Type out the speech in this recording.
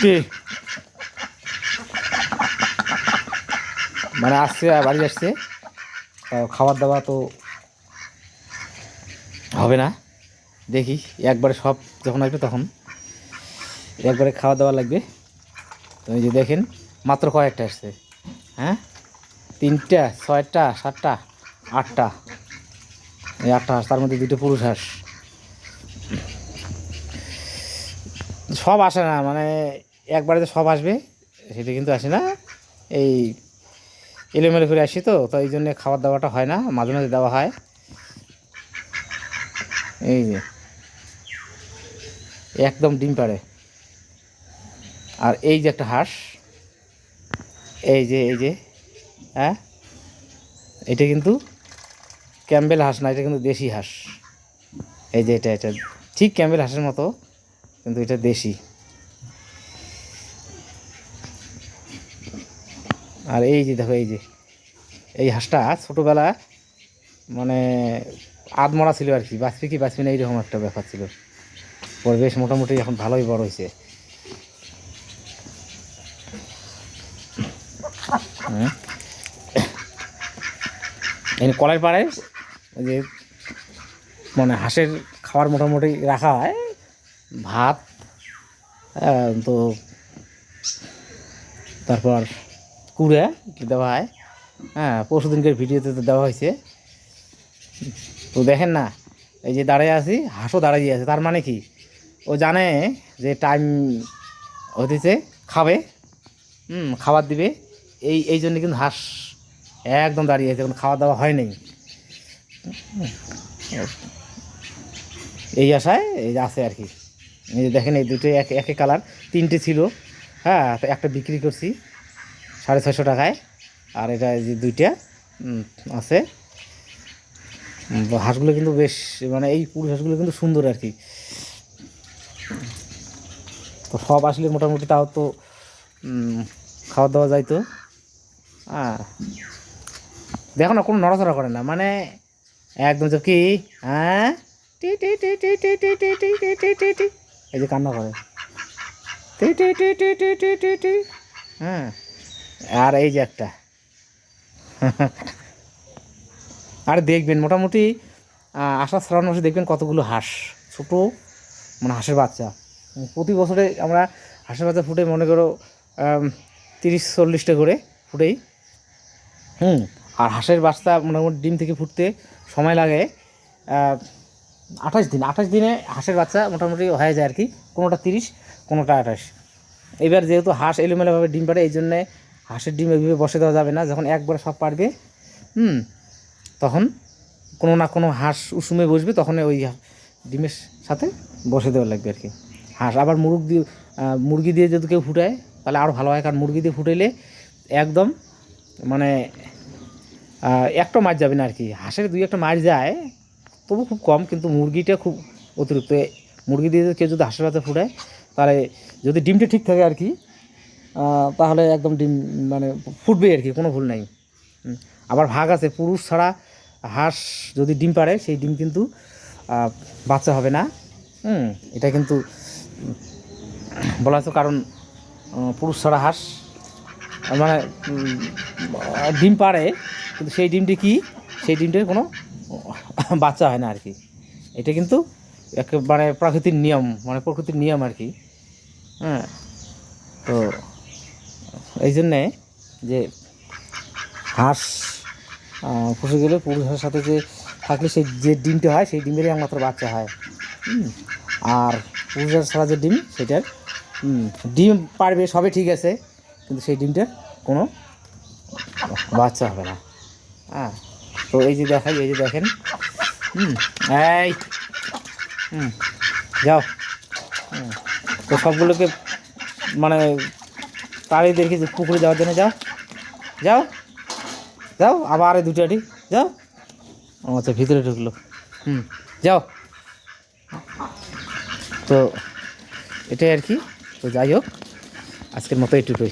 কি মানে আসছে বাড়ি আসছে। খাবার দাবার তো হবে না। দেখি, একবারে সব যখন আসবে তখন। একবারে খাওয়া দাওয়া লাগবে। তো যে দেখেন, মাত্র কয়েকটা আসছে। হ্যাঁ? তিনটা, ছয়টা, সাতটা, আটটা। এই আটটা হাঁস তার মধ্যে দুটো পুরুষ হাঁস সব আসে না মানে একবারে সব আসবে, সেটা কিন্তু আসে না। এই এলোমেলো করে আসি তো তো এই জন্যে খাবার দাওয়াটা হয় না, মাঝে মাঝে দেওয়া হয়। এই যে, একদম ডিম পাড়ে। আর এই যে একটা হাঁস, এই যে এই যে হ্যাঁ? এটা কিন্তু ক্যাম্বেল হাঁস না, এটা কিন্তু দেশি হাঁস। এই যে এটা এটা ঠিক ক্যাম্বেল হাঁসের মতো, কিন্তু এটা দেশি। আর এই যে দেখো, এই যে, এই হাঁসটা ছোটোবেলা মানে আধমরা ছিল আর কি। বাঁচবে কি বাঁচবে না, এইরকম একটা ব্যাপার ছিল। পরে বেশ মোটামুটি এখন ভালোই বড় হয়েছে। হুম। এই কলাই পাড়ে যে মানে হাঁসের খাবার মোটামুটি রাখা হয়, ভাত তো তারপর কুড়ে দেওয়া হয়? হ্যাঁ পরশু দিনকের ভিডিওতে তো দেওয়া হয়েছে। তো দেখেন না, এই যে দাঁড়িয়ে আছি, হাঁসও দাঁড়িয়ে আছে, তার মানে কি? ও জানে যে টাইম হতেছে, খাবে, হুম, খাবার দিবে, এই এই জন্য কিন্তু হাঁস একদম দাঁড়িয়ে আছে, এখন খাওয়া দাওয়া হয় নাই। এই আশায় এই আছে আর কি। এই যে দেখেন এই দুটো এক একই কালার, তিনটে ছিল হ্যাঁ একটা বিক্রি করছি। সাড়ে ছয়শো টাকায় আর এটা যে দুইটা আছে হাঁসগুলো কিন্তু বেশ মানে এই পুরুষ হাঁসগুলো কিন্তু সুন্দর আর কি তো সব আসলে মোটামুটি তাও তো খাওয়া দাওয়া যাইতো হ্যাঁ দেখো না কোনো নড়াচড়া করে না মানে একদম কি হ্যাঁ এই যে কান্না করে হ্যাঁ আর এই যে একটা। আর দেখবেন, মোটামুটি আষাঢ় শ্রাবণ মাসে দেখবেন কতগুলো হাঁস। ছোটো মানে হাঁসের বাচ্চা। প্রতি বছরে আমরা হাঁসের বাচ্চা ফুটে, মনে করো তিরিশ, চল্লিশটা করে ফুটেই। হুম, আর হাঁসের বাচ্চা মোটামুটি ডিম থেকে ফুটতে সময় লাগে আঠাশ দিন। আঠাশ দিনে হাঁসের বাচ্চা মোটামুটি হয়ে যায় আর কি, কোনোটা তিরিশ, কোনোটা আঠাশ। এবার যেহেতু হাঁস এলোমেলোভাবে ডিম পাড়ে, এই জন্যে হাঁসের ডিম এভাবে বসে দেওয়া যাবে না, যখন একবার সব পারবে, হুম, তখন কোনো না কোনো হাঁস উষুমে বসবে তখন ওই ডিমের সাথে বসে দেওয়া লাগবে আর কি হাঁস আবার মুরগ দিয়ে মুরগি দিয়ে যদি কেউ ফুটায়, তাহলে আরও ভালো হয়, কারণ মুরগি দিয়ে ফুটাইলে একদম মানে একটা মাছ যাবে না আর কি হাঁসের দুই একটা মাছ যায়, তবু খুব কম, কিন্তু মুরগিটা খুব অতিরিক্ত। মুরগি দিয়ে কেউ যদি হাঁসের বাচ্চা ফুটায়, তাহলে যদি ডিমটা ঠিক থাকে আর কি তাহলে একদম ডিম মানে ফুটবে আর কি, কোনো ভুল নাই। আবার ভাগ আছে, পুরুষ ছাড়া হাঁস যদি ডিম পারে, সেই ডিম কিন্তু বাচ্চা হবে না। হুম, এটা কিন্তু বলা আছে কারণ পুরুষ ছাড়া হাঁস মানে ডিম পারে, কিন্তু সেই ডিমটি কি? সেই ডিমটির কোনো বাচ্চা হয় না আর কি। এটা কিন্তু একেবারে প্রাকৃতিক নিয়ম মানে প্রকৃতির নিয়ম আর কি। হ্যাঁ তো এই জন্যে যে হাঁস পুষে গেলে পুরুষের সাথে যে থাকলে সেই যে ডিমটা হয়, সেই ডিমেরই একমাত্র বাচ্চা হয়। আর পুরুষের ছাড়া যে ডিম, সেটার ডিম পারবে সবে ঠিক আছে, কিন্তু সেই ডিমটার কোনো বাচ্চা হবে না হ্যাঁ তো এই যে দেখাই, এই যে দেখেন এই, হুম, যাও তো সবগুলোকে মানে তাড়িয়ে দেখি যে পুকুরে যাওয়ার জন্য যাও। যাও। যাও, আবার দুটো আটি। যাও। আচ্ছা ভিতরে ঢুকলো। হুম, যাও। তো, এটাই আর কি। তো যাই হোক, আজকের মতো এইটুকুই